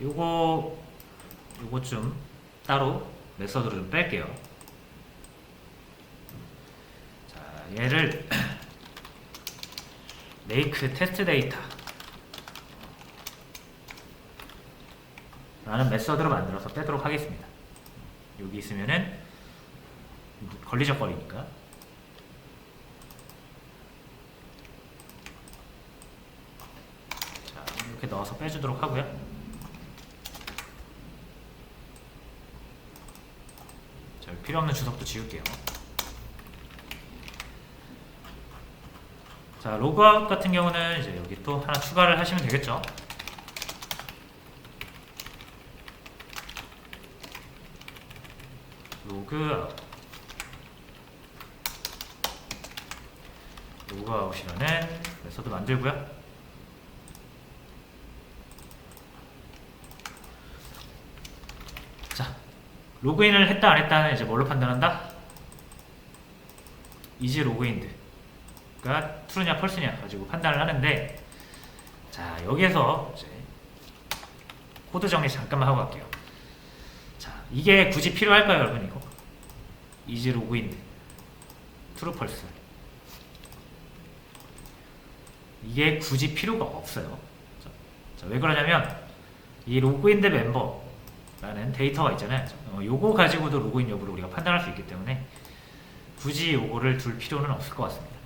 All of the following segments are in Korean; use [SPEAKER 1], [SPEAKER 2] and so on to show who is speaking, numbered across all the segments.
[SPEAKER 1] 요거 요거 좀 따로 메서드로 좀 뺄게요. 자, 얘를 make test data 라는 메서드로 만들어서 빼도록 하겠습니다. 여기 있으면은 걸리적거리니까. 자, 이렇게 넣어서 빼주도록 하고요. 자, 여기 필요 없는 주석도 지울게요. 자, 로그아웃 같은 경우는 이제 여기 또 하나 추가를 하시면 되겠죠. 로그아웃. 로그아웃이라는 메서드 만들고요. 자, 로그인을 했다 안 했다는 이제 뭘로 판단한다? 이제 로그인드가 트루냐 펄스냐 가지고 판단을 하는데 자 여기에서 이제 코드 정리 잠깐만 하고 갈게요. 자 이게 굳이 필요할까요 여러분 이거? 이제 로그인 트루 펄스 이게 굳이 필요가 없어요. 자, 자, 왜 그러냐면 이 로그인드 멤버 라는 데이터가 있잖아요. 어, 요거 가지고도 로그인 여부를 우리가 판단할 수 있기 때문에 굳이 요거를 둘 필요는 없을 것 같습니다.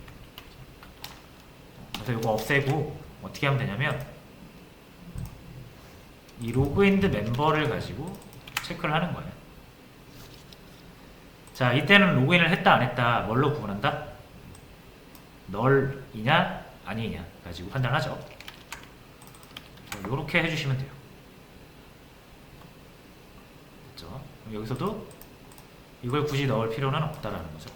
[SPEAKER 1] 그래서 요거 없애고 어떻게 하면 되냐면 이 로그인드 멤버를 가지고 체크를 하는 거예요. 자, 이때는 로그인을 했다 안 했다 뭘로 구분한다? 널이냐 아니냐 가지고 판단하죠. 이렇게 해주시면 돼요. 그럼 여기서도 이걸 굳이 넣을 필요는 없다라는 거죠.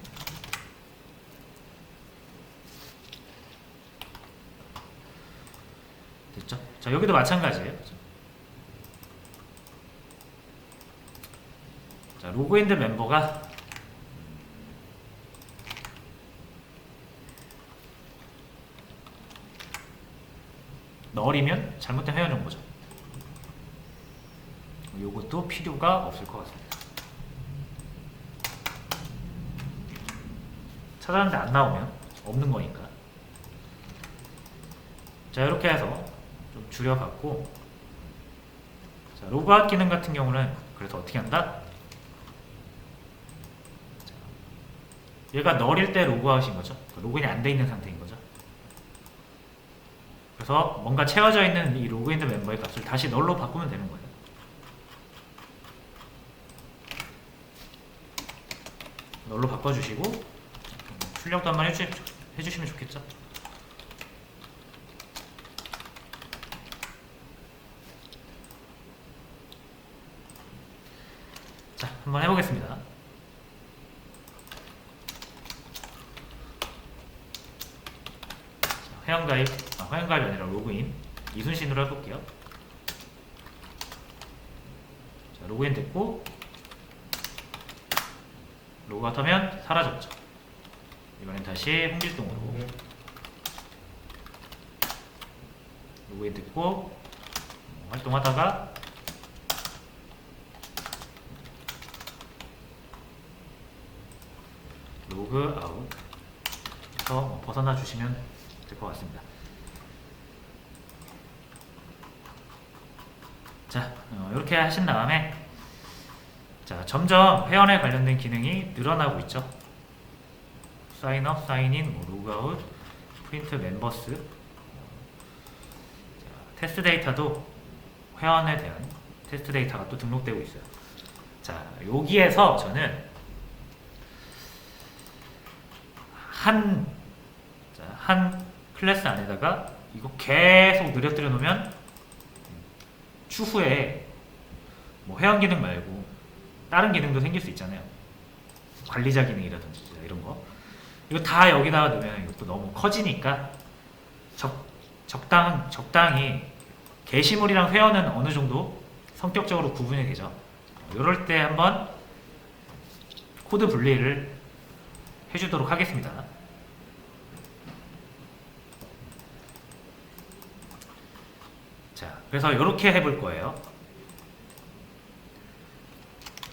[SPEAKER 1] 됐죠? 자 여기도 마찬가지예요. 자 로그인드 멤버가 널이면 잘못된 회원 정보죠. 요것도 필요가 없을 것 같습니다. 찾았는데 안 나오면 없는 거니까. 자 이렇게 해서 좀 줄여갖고 자 로그아웃 기능 같은 경우는 그래서 어떻게 한다? 자, 얘가 널일 때 로그아웃인 거죠. 그 로그인이 안 돼 있는 상태인 거죠. 그래서 뭔가 채워져 있는 이 로그인드 멤버의 값을 다시 널로 바꾸면 되는 거예요. 널로 바꿔주시고 출력도 한번 해주, 해주시면 좋겠죠. 자, 한번 해보겠습니다. 자, 회원가입, 아, 회원가입이 아니라 로그인 이순신으로 해볼게요. 자, 로그인 됐고 로그아웃 하면 사라졌죠. 이번엔 다시 홍길동으로 로그인 됐고 어, 활동하다가 로그아웃 해서 뭐 벗어나 주시면 될 것 같습니다. 자, 어, 이렇게 하신 다음에 자, 점점 회원에 관련된 기능이 늘어나고 있죠. 사인업, 사인인, 뭐 로그아웃, 프린트 멤버스, 자, 테스트 데이터도 회원에 대한 테스트 데이터가 또 등록되고 있어요. 자, 여기에서 저는 한, 자, 한 클래스 안에다가 이거 계속 늘려뜨려 놓으면 추후에 뭐 회원 기능 말고 다른 기능도 생길 수 있잖아요. 관리자 기능이라든지 이런 거. 이거 다 여기다가 넣으면 이것도 너무 커지니까 적, 적당, 적당히 게시물이랑 회원은 어느 정도 성격적으로 구분이 되죠. 이럴 때 한번 코드 분리를 해주도록 하겠습니다. 자, 그래서 이렇게 해볼 거예요.